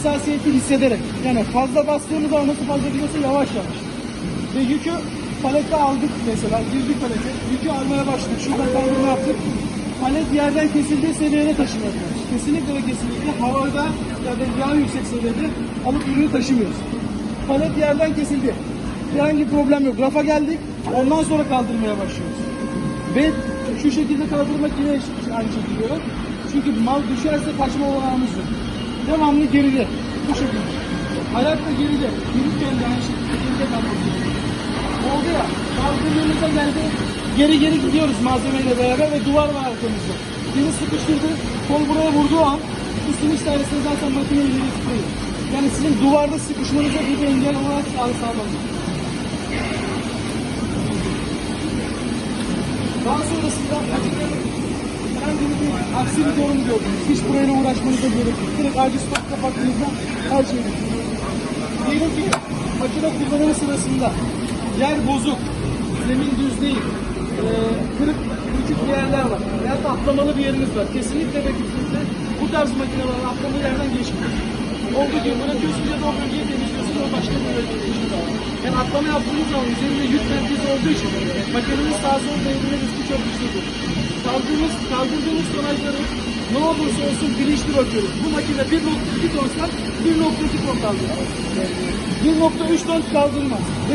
hassasiyeti hissederek. Yani fazla bastığımız zaman nasıl fazla gidiyorsa yavaş yavaş. Ve yükü palette aldık mesela. Girdik palete. Yükü almaya başladık. Şuradan kaldırma yaptık. Palet yerden kesildiği seviyede taşımıyoruz. Kesinlikle ve kesinlikle havada ya da daha yüksek seviyede alıp ürünü taşımıyoruz. Palet yerden kesildi. Herhangi bir problem yok. Rafa geldik. Ondan sonra kaldırmaya başlıyoruz. Ve şu şekilde kaldırmak yine aynı şekilde. Çünkü mal düşerse kaçma olanağımız yok. Devamlı geride. Bu şekilde. Hayat da geride. Yürürken de aynı şekilde geride kalmak. Oldu ya. Kaldırdığımızda geldi. Geri geri gidiyoruz malzemeyle beraber ve duvar var arkamızda. Biri sıkıştırdı. Kol buraya vurduğu an üstünüz tanesini zaten makine ileri tutuyor. Yani sizin duvarda sıkışmanıza bir engel olarak sağlanıyor. Daha sonrasında aksi bir durum gördünüz. Hiç burayla uğraşmanıza gerek yok. Direkt acil stop kapattığınızda her şey bitiyor. Diyelim ki makine kullanımı sırasında yer bozuk, zemin düz değil, ee, kırık, küçük yerler var. Veya atlamalı bir yeriniz var. Kesinlikle ve kesinlikle bu tarz makineler atlamalı yerden geçmiyor. Oldu ki bırakıyorsunuz ya da o bölgeyi temizliyorsunuz o başka bir bölgeye geçiyor. Yani atlama yaptığınız zaman üzerinde yük merkezi olduğu için makinenin sağa sola devrilme riski çok yüksektir. Kaldırdığımız, kaldırdığımız tonajları ne olursa olsun bilinçli bakıyoruz. Bu makine 1.2 tonsa 1.2 ton kaldırır. 1.3 ton kaldırmaz. Ve